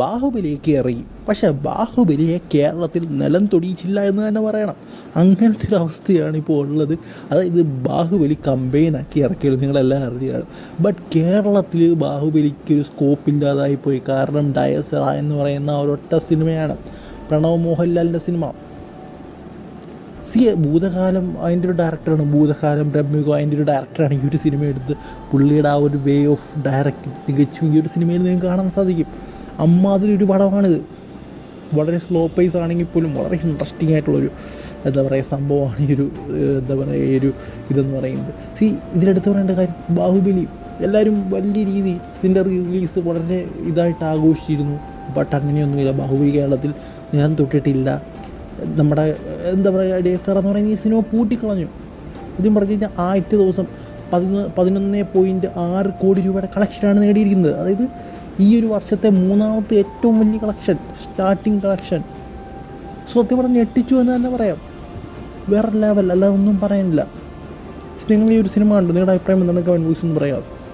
ബാഹുബലിയൊക്കെ ഇറങ്ങി പക്ഷേ ബാഹുബലിയെ കേരളത്തിൽ നിലം തൊടിയിച്ചില്ല എന്ന് തന്നെ പറയണം. അങ്ങനത്തെ ഒരു അവസ്ഥയാണ് ഇപ്പോൾ ഉള്ളത്. അതായത് ബാഹുബലി കമ്പൈനാക്കി ഇറക്കിയത് നിങ്ങളെല്ലാം അറിയാണ് ബട്ട് കേരളത്തിൽ ബാഹുബലിക്ക് ഒരു സ്കോപ്പ് ഇല്ലാതായിപ്പോയി കാരണം ഡയസറ എന്ന് പറയുന്ന ഒരൊറ്റ സിനിമയാണ്. പ്രണവ് മോഹൻലാലിന്റെ സിനിമ. സി ഭൂതകാലം അതിന്റെ ഒരു ഡയറക്ടറാണ് ഭൂതകാലം ബ്രഹ്മികോ അതിന്റെ ഒരു ഡയറക്ടറാണ് ഈ ഒരു സിനിമ എടുത്ത് പുള്ളിയുടെ ആ ഒരു വേ ഓഫ് ഡയറക്റ്റ് തികച്ചും ഈ ഒരു സിനിമയിൽ നിങ്ങൾക്ക് കാണാൻ സാധിക്കും. അമ്മാതിരി ഒരു പടമാണിത്. വളരെ സ്ലോ പേസ് ആണെങ്കിൽ പോലും വളരെ ഇൻട്രസ്റ്റിംഗ് ആയിട്ടുള്ളൊരു എന്താ പറയുക സംഭവമാണ് ഈ ഒരു എന്താ പറയുക ഈ ഒരു ഇതെന്ന് പറയുന്നത്. സി ഇതിലെടുത്ത് പറയേണ്ട കാര്യം ബാഹുബലി എല്ലാവരും വലിയ രീതി ഇതിന്റെ റിലീസ് വളരെ ഇതായിട്ട് ആഘോഷിച്ചിരുന്നു. ബട്ട് അങ്ങനെയൊന്നുമില്ല. ബാഹുബലി കേരളത്തിൽ ഞാൻ തൊട്ടിട്ടില്ല. നമ്മുടെ എന്താ പറയുക ഡേസർ എന്ന് പറയുന്ന ഈ സിനിമ പൂട്ടിക്കളഞ്ഞു. ഇതും പറഞ്ഞു കഴിഞ്ഞാൽ ആദ്യത്തെ ദിവസം പതിനൊന്ന് പതിനൊന്ന് പോയിന്റ് ആറ് കോടി രൂപയുടെ കളക്ഷനാണ് നേടിയിരിക്കുന്നത്. അതായത് ഈ ഒരു വർഷത്തെ മൂന്നാമത്തെ ഏറ്റവും വലിയ കളക്ഷൻ സ്റ്റാർട്ടിങ് കളക്ഷൻ സത്യം പറഞ്ഞ് ഞെട്ടിച്ചു എന്ന് തന്നെ പറയാം. വേറെ ലെവൽ അല്ലാതെ ഒന്നും പറയാനില്ല. നിങ്ങൾ ഈ ഒരു സിനിമ കണ്ടു നിങ്ങളുടെ അഭിപ്രായം എന്താണ്? കമന്റ് ബോക്സിൽ നിന്ന് പറയാം.